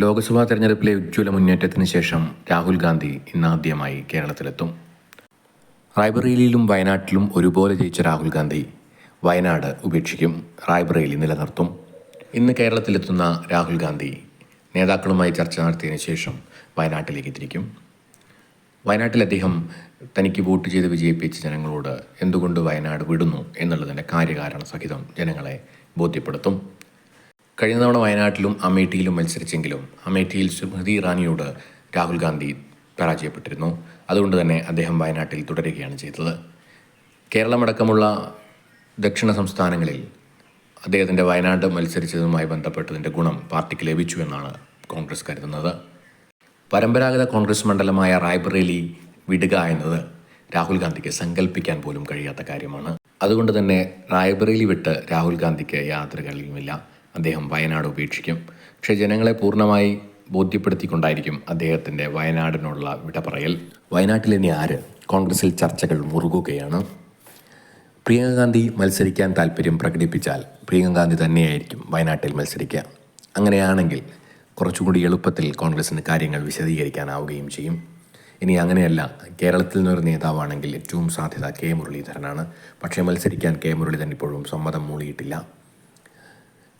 ലോക്സഭാ തെരഞ്ഞെടുപ്പിലെ ഉജ്ജ്വല മുന്നേറ്റത്തിന് ശേഷം രാഹുൽ ഗാന്ധി ഇന്നാദ്യമായി കേരളത്തിലെത്തും. റായ്ബറേലിയിലും വയനാട്ടിലും ഒരുപോലെ ജയിച്ച രാഹുൽ ഗാന്ധി വയനാട് ഉപേക്ഷിക്കും റായ്ബറേലി നിലനിർത്തും. ഇന്ന് കേരളത്തിലെത്തുന്ന രാഹുൽ ഗാന്ധി നേതാക്കളുമായി ചർച്ച നടത്തിയതിനു ശേഷം വയനാട്ടിലേക്ക് തിരിക്കും. വയനാട്ടിൽ അദ്ദേഹം തനിക്ക് വോട്ട് ചെയ്ത് വിജയിപ്പിച്ച ജനങ്ങളോട് എന്തുകൊണ്ട് വയനാട് വിടുന്നു എന്നുള്ളതിന്റെ കാര്യകാരണ സഹിതം ജനങ്ങളെ ബോധ്യപ്പെടുത്തും. കഴിഞ്ഞ തവണ വയനാട്ടിലും അമേഠിയിലും മത്സരിച്ചെങ്കിലും അമേഠിയിൽ സ്മൃതി ഇറാനിയോട് രാഹുൽ ഗാന്ധി പരാജയപ്പെട്ടിരുന്നു. അതുകൊണ്ട് തന്നെ അദ്ദേഹം വയനാട്ടിൽ തുടരുകയാണ് ചെയ്തത്. കേരളമടക്കമുള്ള ദക്ഷിണ സംസ്ഥാനങ്ങളിൽ അദ്ദേഹത്തിന്റെ വയനാട് മത്സരിച്ചതുമായി ബന്ധപ്പെട്ടതിന്റെ ഗുണം പാർട്ടിക്ക് ലഭിച്ചു എന്നാണ് കോൺഗ്രസ് കരുതുന്നത്. പരമ്പരാഗത കോൺഗ്രസ് മണ്ഡലമായ റായ്ബറേലി വിടുക എന്നത് രാഹുൽ ഗാന്ധിക്ക് സങ്കല്പിക്കാൻ പോലും കഴിയാത്ത കാര്യമാണ്. അതുകൊണ്ട് തന്നെ റായ്ബറേലി വിട്ട് രാഹുൽ ഗാന്ധിക്ക് യാത്ര അദ്ദേഹം വയനാട് ഉപേക്ഷിക്കും. പക്ഷേ ജനങ്ങളെ പൂർണമായി ബോധ്യപ്പെടുത്തിക്കൊണ്ടായിരിക്കും അദ്ദേഹത്തിന്റെ വയനാടിനുള്ള വിട പറയൽ വയനാട്ടിൽ ഇനി ആര്? കോൺഗ്രസിൽ ചർച്ചകൾ മുറുകുകയാണ്. പ്രിയങ്ക ഗാന്ധി മത്സരിക്കാൻ താല്പര്യം പ്രകടിപ്പിച്ചാൽ പ്രിയങ്ക ഗാന്ധി തന്നെയായിരിക്കും വയനാട്ടിൽ മത്സരിക്കുക. അങ്ങനെയാണെങ്കിൽ കുറച്ചുകൂടി എളുപ്പത്തിൽ കോൺഗ്രസിന് കാര്യങ്ങൾ വിശദീകരിക്കാനാവുകയും ചെയ്യും. ഇനി അങ്ങനെയല്ല കേരളത്തിൽ നിന്നൊരു നേതാവാണെങ്കിൽ ഏറ്റവും സാധ്യത കെ മുരളീധരനാണ്. പക്ഷേ മത്സരിക്കാൻ കെ മുരളീധരൻ ഇപ്പോഴും സമ്മതം മൂളിയിട്ടില്ല.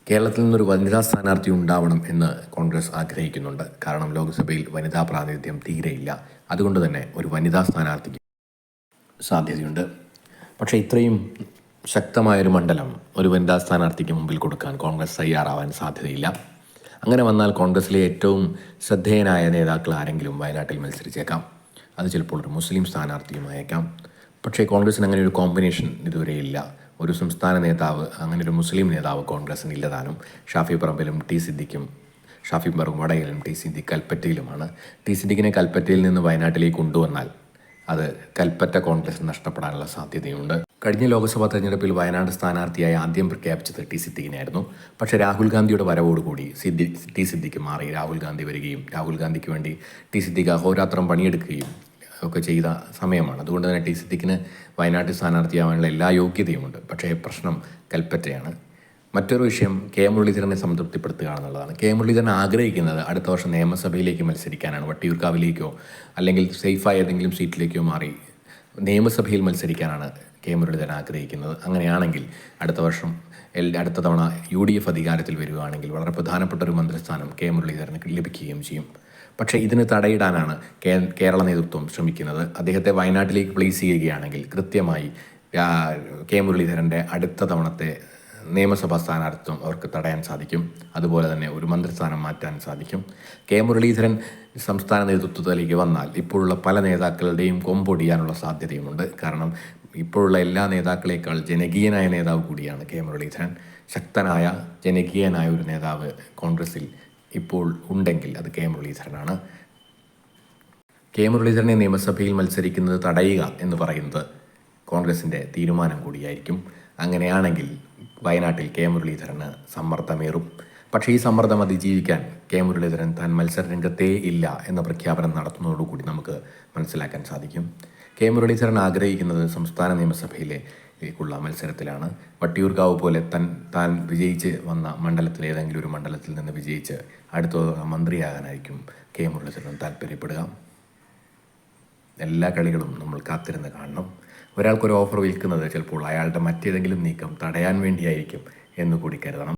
കേരളത്തിൽ നിന്നൊരു വനിതാ സ്ഥാനാർത്ഥി ഉണ്ടാവണം എന്ന് കോൺഗ്രസ് ആഗ്രഹിക്കുന്നുണ്ട്. കാരണം ലോക്സഭയിൽ വനിതാ പ്രാതിനിധ്യം തീരെയില്ല. അതുകൊണ്ട് തന്നെ ഒരു വനിതാ സ്ഥാനാർത്ഥിക്ക് സാധ്യതയുണ്ട്. പക്ഷേ ഇത്രയും ശക്തമായൊരു മണ്ഡലം ഒരു വനിതാ സ്ഥാനാർത്ഥിക്ക് മുമ്പിൽ കൊടുക്കാൻ കോൺഗ്രസ് തയ്യാറാവാൻ സാധ്യതയില്ല. അങ്ങനെ വന്നാൽ കോൺഗ്രസിലെ ഏറ്റവും ശ്രദ്ധേയനായ നേതാക്കൾ ആരെങ്കിലും വയനാട്ടിൽ മത്സരിച്ചേക്കാം. അത് ചിലപ്പോൾ ഒരു മുസ്ലിം സ്ഥാനാർത്ഥിയുമായേക്കാം. പക്ഷേ കോൺഗ്രസിന് അങ്ങനെ ഒരു കോമ്പിനേഷൻ ഇതുവരെ ഇല്ല ഒരു സംസ്ഥാന നേതാവ് അങ്ങനെ ഒരു മുസ്ലിം നേതാവ് കോൺഗ്രസിന് ഇല്ലതാനും ഷാഫി പറമ്പിലും ടി സിദ്ദിഖും ഷാഫി പറമ്പ് വടയിലും ടി സിദ്ദിഖ് കൽപ്പറ്റയിലുമാണ്. ടി സിദ്ദിഖിനെ കൽപ്പറ്റയിൽ നിന്ന് വയനാട്ടിലേക്ക് കൊണ്ടുവന്നാൽ അത് കൽപ്പറ്റ കോൺഗ്രസ് നഷ്ടപ്പെടാനുള്ള സാധ്യതയുണ്ട്. കഴിഞ്ഞ ലോക്സഭാ തെരഞ്ഞെടുപ്പിൽ വയനാട് സ്ഥാനാർത്ഥിയായി ആദ്യം പ്രഖ്യാപിച്ചത് ടി സിദ്ദിഖിനായിരുന്നു പക്ഷേ രാഹുൽ ഗാന്ധിയുടെ വരവോടുകൂടി സിദ്ധി ടി സിദ്ദിഖ് മാറി. രാഹുൽ ഗാന്ധി വരികയും രാഹുൽ ഗാന്ധിക്ക് വേണ്ടി ടി സിദ്ദിഖ് അഹോരാത്രം പണിയെടുക്കുകയും ഒക്കെ ചെയ്ത സമയമാണ്. അതുകൊണ്ട് തന്നെ ടി സിദ്ദിഖിന് വയനാട്ടിൽ സ്ഥാനാർത്ഥിയാവാനുള്ള എല്ലാ യോഗ്യതയുമുണ്ട്. പക്ഷേ പ്രശ്നം കൽപ്പറ്റയാണ്. മറ്റൊരു വിഷയം കെ മുരളീധരനെ സംതൃപ്തിപ്പെടുത്തുക എന്നുള്ളതാണ്. കെ മുരളീധരൻ ആഗ്രഹിക്കുന്നത് അടുത്ത വർഷം നിയമസഭയിലേക്ക് മത്സരിക്കാനാണ്. വട്ടിയൂർക്കാവിലേക്കോ അല്ലെങ്കിൽ സേഫായ ഏതെങ്കിലും സീറ്റിലേക്കോ മാറി നിയമസഭയിൽ മത്സരിക്കാനാണ് കെ മുരളീധരൻ ആഗ്രഹിക്കുന്നത്. അങ്ങനെയാണെങ്കിൽ അടുത്ത വർഷം അടുത്ത തവണ യു ഡി എഫ് അധികാരത്തിൽ വരികയാണെങ്കിൽ വളരെ പ്രധാനപ്പെട്ട ഒരു മന്ത്രിസ്ഥാനം കെ മുരളീധരന് ലഭിക്കുകയും ചെയ്യും. പക്ഷേ ഇതിന് തടയിടാനാണ് കേരള നേതൃത്വം ശ്രമിക്കുന്നത്. അദ്ദേഹത്തെ വയനാട്ടിലേക്ക് പ്ലേസ് ചെയ്യുകയാണെങ്കിൽ കൃത്യമായി കെ മുരളീധരന്റെ അടുത്ത തവണത്തെ നിയമസഭാ സ്ഥാനാർത്ഥിത്വം അവർക്ക് തടയാൻ സാധിക്കും. അതുപോലെ തന്നെ ഒരു മന്ത്രിസ്ഥാനം മാറ്റാൻ സാധിക്കും. കെ മുരളീധരൻ സംസ്ഥാന നേതൃത്വത്തിലേക്ക് വന്നാൽ ഇപ്പോഴുള്ള പല നേതാക്കളുടെയും കൊമ്പൊടിയാനുള്ള സാധ്യതയുമുണ്ട്. കാരണം ഇപ്പോഴുള്ള എല്ലാ നേതാക്കളേക്കാൾ ജനകീയനായ നേതാവ് കൂടിയാണ് കെ മുരളീധരൻ. ശക്തനായ ജനകീയനായ ഒരു നേതാവ് കോൺഗ്രസിൽ ഇപ്പോൾ ഉണ്ടെങ്കിൽ അത് കെ മുരളീധരനാണ്. കെ മുരളീധരനെ നിയമസഭയിൽ മത്സരിക്കുന്നത് തടയുക എന്ന് പറയുന്നത് കോൺഗ്രസിന്റെ തീരുമാനം കൂടിയായിരിക്കും. അങ്ങനെയാണെങ്കിൽ വയനാട്ടിൽ കെ മുരളീധരന് സമ്മർദ്ദമേറും. പക്ഷേ ഈ സമ്മർദ്ദം അതിജീവിക്കാൻ കെ മുരളീധരൻ താൻ മത്സരരംഗത്തേ ഇല്ല എന്ന പ്രഖ്യാപനം നടത്തുന്നതോടുകൂടി നമുക്ക് മനസ്സിലാക്കാൻ സാധിക്കും. കെ മുരളീധരൻ ആഗ്രഹിക്കുന്നത് സംസ്ഥാന നിയമസഭയിലെ േക്കുള്ള മത്സരത്തിലാണ്. വട്ടിയൂർക്കാവ് പോലെ തൻ താൻ വിജയിച്ച് വന്ന മണ്ഡലത്തിൽ ഏതെങ്കിലും ഒരു മണ്ഡലത്തിൽ നിന്ന് വിജയിച്ച് അടുത്ത മന്ത്രിയാകാനായിരിക്കും കെ മുരളീധരൻ താല്പര്യപ്പെടുക. എല്ലാ കളികളും നമ്മൾ കാത്തിരുന്ന് കാണണം. ഒരാൾക്കൊരു ഓഫർ വിൽക്കുന്നത് ചിലപ്പോൾ അയാളുടെ മറ്റേതെങ്കിലും നീക്കം തടയാൻ വേണ്ടിയായിരിക്കും എന്ന് കൂടി കരുതണം.